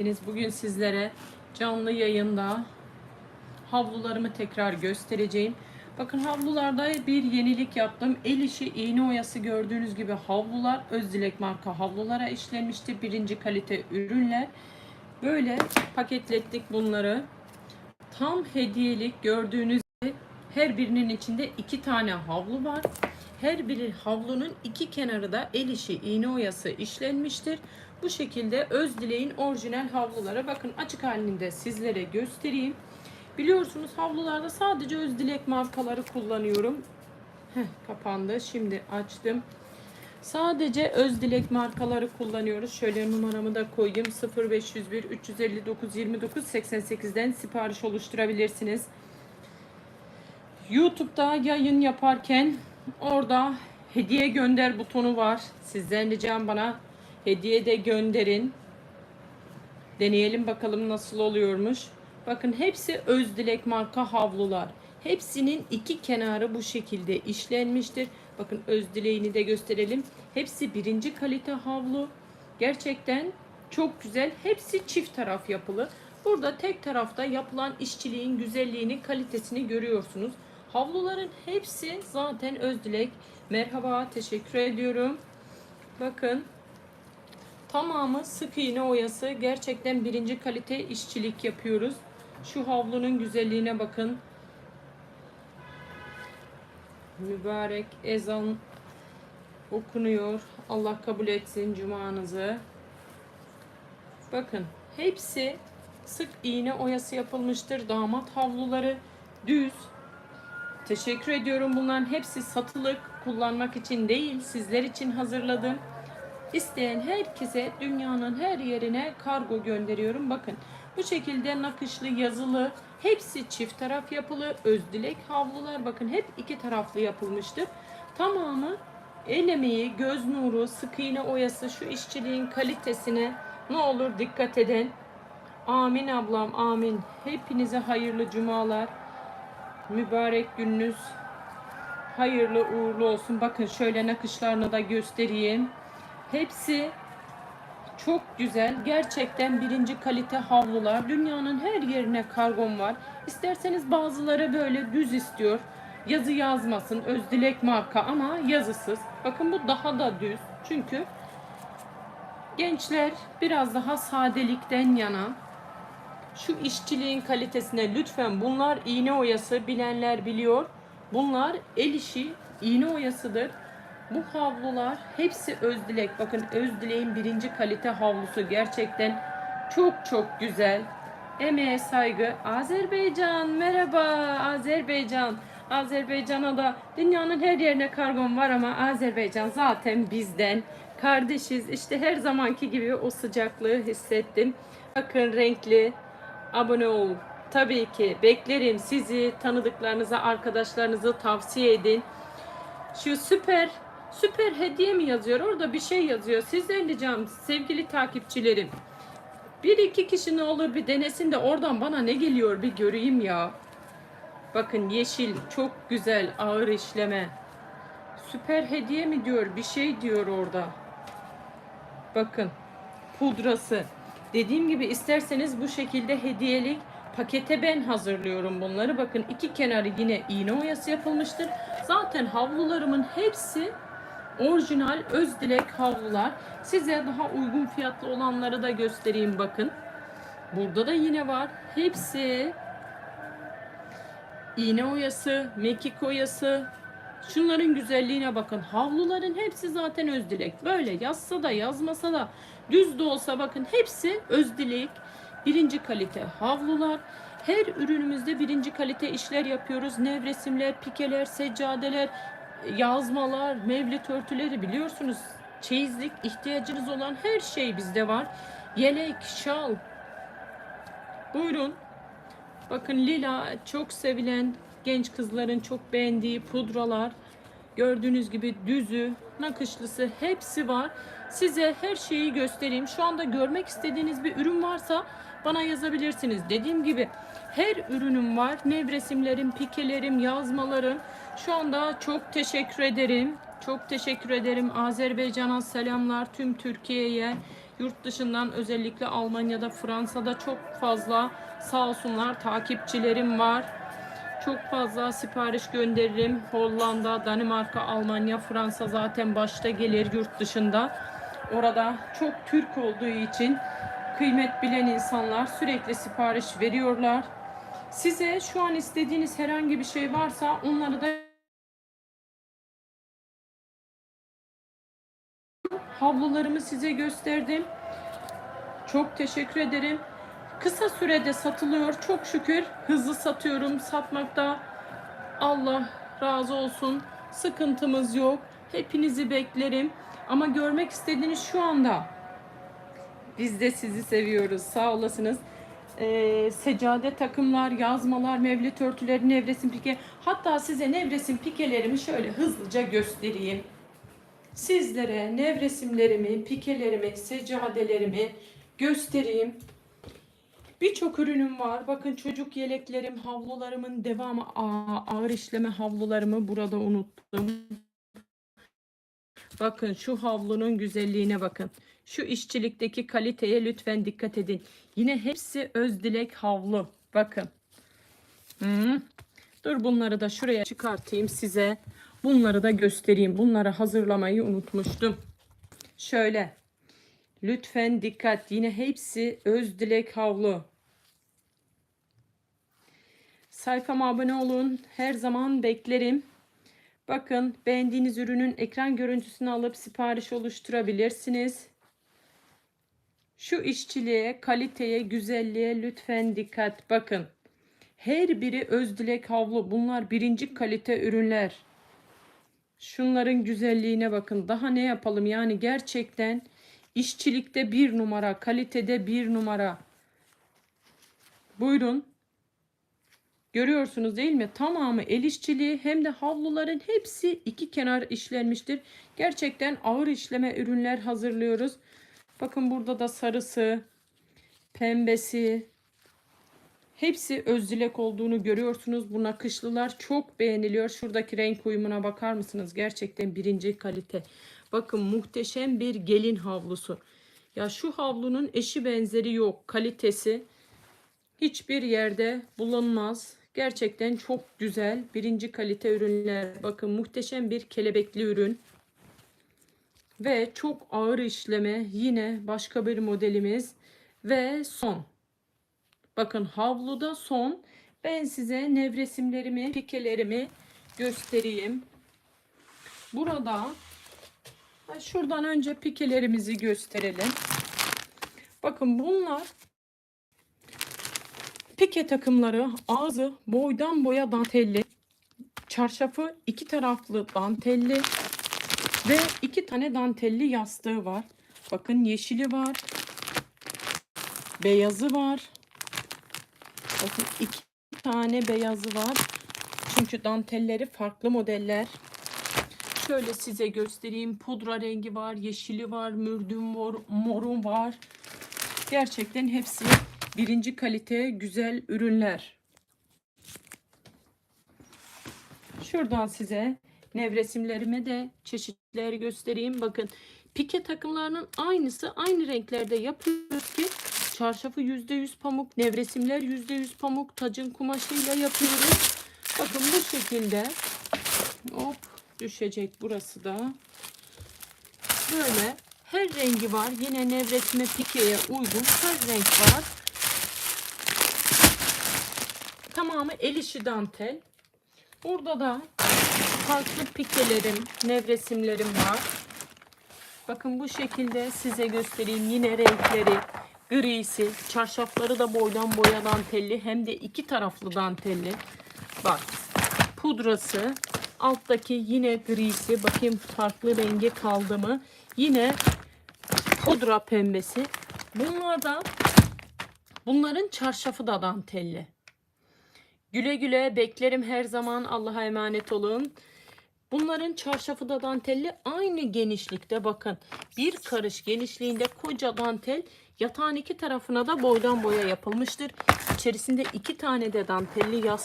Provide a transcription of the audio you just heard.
Deniz bugün sizlere canlı yayında havlularımı tekrar göstereceğim. Bakın havlularda bir yenilik yaptım. El işi iğne oyası gördüğünüz gibi havlular Özdilek marka havlulara işlenmiştir. Birinci kalite ürünler. Böyle paketlettik bunları. Tam hediyelik gördüğünüz gibi her birinin içinde iki tane havlu var. Her biri havlunun iki kenarı da el işi iğne oyası işlenmiştir. Bu şekilde Özdileğin orijinal havluları bakın açık halinde sizlere göstereyim. Biliyorsunuz havlularda sadece Özdilek markaları kullanıyorum. Heh, kapandı. Şimdi açtım. Sadece Özdilek markaları kullanıyoruz. Şöyle numaramı da koyayım. 0501 359 29 88'den sipariş oluşturabilirsiniz. YouTube'da yayın yaparken orada hediye gönder butonu var. Sizden ricam bana hediye de gönderin. Deneyelim bakalım nasıl oluyormuş. Bakın hepsi Özdilek marka havlular. Hepsinin iki kenarı bu şekilde işlenmiştir. Bakın Özdileğini de gösterelim. Hepsi birinci kalite havlu. Gerçekten çok güzel. Hepsi çift taraf yapılı. Burada tek tarafta yapılan işçiliğin güzelliğini, kalitesini görüyorsunuz. Havluların hepsi zaten Özdilek. Merhaba, teşekkür ediyorum. Bakın tamamı sık iğne oyası. Gerçekten birinci kalite işçilik yapıyoruz. Şu havlunun güzelliğine bakın. Mübarek ezan okunuyor. Allah kabul etsin cumanızı. Bakın hepsi sık iğne oyası yapılmıştır. Damat havluları düz. Teşekkür ediyorum. Bunların hepsi satılık kullanmak için değil, sizler için hazırladım. İsteyen herkese dünyanın her yerine kargo gönderiyorum. Bakın bu şekilde nakışlı, yazılı, hepsi çift taraf yapılı, özdilek havlular. Bakın hep iki taraflı yapılmıştır. Tamamı el emeği, göz nuru, sık iğne oyası, şu işçiliğin kalitesine ne olur dikkat edin. Amin ablam, amin. Hepinize hayırlı cumalar. Mübarek gününüz hayırlı uğurlu olsun. Bakın şöyle nakışlarını da göstereyim. Hepsi çok güzel. Gerçekten birinci kalite havlular. Dünyanın her yerine kargom var. İsterseniz bazıları böyle düz istiyor. Yazı yazmasın. Özdilek marka ama yazısız. Bakın bu daha da düz. Çünkü gençler biraz daha sadelikten yana. Şu işçiliğin kalitesine lütfen bunlar iğne oyası bilenler biliyor. Bunlar el işi iğne oyasıdır. Bu havlular hepsi Özdilek. Bakın Özdilek'in birinci kalite havlusu gerçekten çok çok güzel. Emeğe saygı. Azerbaycan merhaba Azerbaycan. Azerbaycan'a da dünyanın her yerine kargom var ama Azerbaycan zaten bizden. Kardeşiz. İşte her zamanki gibi o sıcaklığı hissettim. Bakın renkli. Abone ol. Tabii ki beklerim sizi tanıdıklarınıza, arkadaşlarınızı tavsiye edin. Şu süper süper hediye mi yazıyor? Orada bir şey yazıyor. Sizden ricam sevgili takipçilerim. Bir iki kişi ne olur bir denesin de oradan bana ne geliyor bir göreyim ya. Bakın yeşil çok güzel ağır işleme. Süper hediye mi diyor bir şey diyor orada. Bakın pudrası. Dediğim gibi isterseniz bu şekilde hediyelik pakete ben hazırlıyorum bunları. Bakın iki kenarı yine iğne oyası yapılmıştır. Zaten havlularımın hepsi orijinal Özdilek havlular. Size daha uygun fiyatlı olanları da göstereyim bakın. Burada da yine var. Hepsi iğne oyası, mekik oyası. Şunların güzelliğine bakın. Havluların hepsi zaten Özdilek. Böyle yazsa da yazmasa da düz de olsa bakın hepsi Özdilek. Birinci kalite havlular. Her ürünümüzde birinci kalite işler yapıyoruz. Nevresimler, pikeler, seccadeler, yazmalar, mevlit örtüleri biliyorsunuz. Çeyizlik ihtiyacınız olan her şey bizde var. Yelek, şal. Buyurun. Bakın lila çok sevilen genç kızların çok beğendiği pudralar. Gördüğünüz gibi düzü, nakışlısı hepsi var. Size her şeyi göstereyim. Şu anda görmek istediğiniz bir ürün varsa bana yazabilirsiniz. Dediğim gibi her ürünüm var. Nevresimlerim, pikelerim, yazmalarım. Şu anda çok teşekkür ederim. Çok teşekkür ederim. Azerbaycan'a selamlar tüm Türkiye'ye. Yurt dışından özellikle Almanya'da, Fransa'da çok fazla sağ olsunlar takipçilerim var. Çok fazla sipariş gönderirim. Hollanda, Danimarka, Almanya, Fransa zaten başta gelir yurt dışında. Orada çok Türk olduğu için kıymet bilen insanlar sürekli sipariş veriyorlar. Size şu an istediğiniz herhangi bir şey varsa onları da havlularımı size gösterdim. Çok teşekkür ederim. Kısa sürede satılıyor. Çok şükür hızlı satıyorum. Satmakta Allah razı olsun. Sıkıntımız yok. Hepinizi beklerim. Ama görmek istediğiniz şu anda. Biz de sizi seviyoruz. Sağ olasınız. Ee, secade takımlar, yazmalar, mevlüt örtüleri, nevresim pike. Hatta size nevresim pikelerimi şöyle hızlıca göstereyim. Sizlere nevresimlerimi, pikelerimi, seccadelerimi göstereyim. Birçok ürünüm var. Bakın çocuk yeleklerim, havlularımın devamı Aa, ağır işleme havlularımı burada unuttum. Bakın şu havlunun güzelliğine bakın. Şu işçilikteki kaliteye lütfen dikkat edin. Yine hepsi öz dilek havlu. Bakın. Hı. Dur bunları da şuraya çıkartayım size. Bunları da göstereyim. Bunları hazırlamayı unutmuştum. Şöyle. Lütfen dikkat. Yine hepsi öz dilek havlu. Sayfama abone olun. Her zaman beklerim. Bakın beğendiğiniz ürünün ekran görüntüsünü alıp sipariş oluşturabilirsiniz. Şu işçiliğe, kaliteye, güzelliğe lütfen dikkat. Bakın. Her biri öz dilek havlu. Bunlar birinci kalite ürünler. Şunların güzelliğine bakın. Daha ne yapalım yani gerçekten işçilikte bir numara, kalitede bir numara. Buyurun. Görüyorsunuz değil mi? Tamamı el işçiliği hem de havluların hepsi iki kenar işlenmiştir. Gerçekten ağır işleme ürünler hazırlıyoruz. Bakın burada da sarısı, pembesi, hepsi özdilek olduğunu görüyorsunuz. Bu nakışlılar çok beğeniliyor. Şuradaki renk uyumuna bakar mısınız? Gerçekten birinci kalite. Bakın muhteşem bir gelin havlusu. Ya şu havlunun eşi benzeri yok. Kalitesi hiçbir yerde bulunmaz. Gerçekten çok güzel. Birinci kalite ürünler. Bakın muhteşem bir kelebekli ürün. Ve çok ağır işleme. Yine başka bir modelimiz. Ve son. Bakın havluda son. Ben size nevresimlerimi, pikelerimi göstereyim. Burada şuradan önce pikelerimizi gösterelim. Bakın bunlar Pike takımları ağzı boydan boya dantelli. Çarşafı iki taraflı dantelli. Ve iki tane dantelli yastığı var. Bakın yeşili var. Beyazı var. Bakın iki tane beyazı var. Çünkü dantelleri farklı modeller. Şöyle size göstereyim. Pudra rengi var, yeşili var, mürdüm mor, moru var. Gerçekten hepsi birinci kalite güzel ürünler. Şuradan size nevresimlerime de çeşitleri göstereyim. Bakın pike takımlarının aynısı aynı renklerde yapıyoruz ki çarşafı %100 pamuk, nevresimler %100 pamuk, tacın kumaşıyla yapıyoruz. Bakın bu şekilde hop düşecek burası da. Böyle her rengi var. Yine nevresime pikeye uygun her renk var. Tamamı el işi dantel. Burada da farklı pikelerim, nevresimlerim var. Bakın bu şekilde size göstereyim. Yine renkleri grisi. Çarşafları da boydan boya dantelli. Hem de iki taraflı dantelli. Bak pudrası. Alttaki yine grisi. Bakayım farklı rengi kaldı mı? Yine pudra pembesi. Bunlar da bunların çarşafı da dantelli. Güle güle beklerim her zaman. Allah'a emanet olun. Bunların çarşafı da dantelli aynı genişlikte bakın. Bir karış genişliğinde koca dantel yatağın iki tarafına da boydan boya yapılmıştır. İçerisinde iki tane de dantelli yastık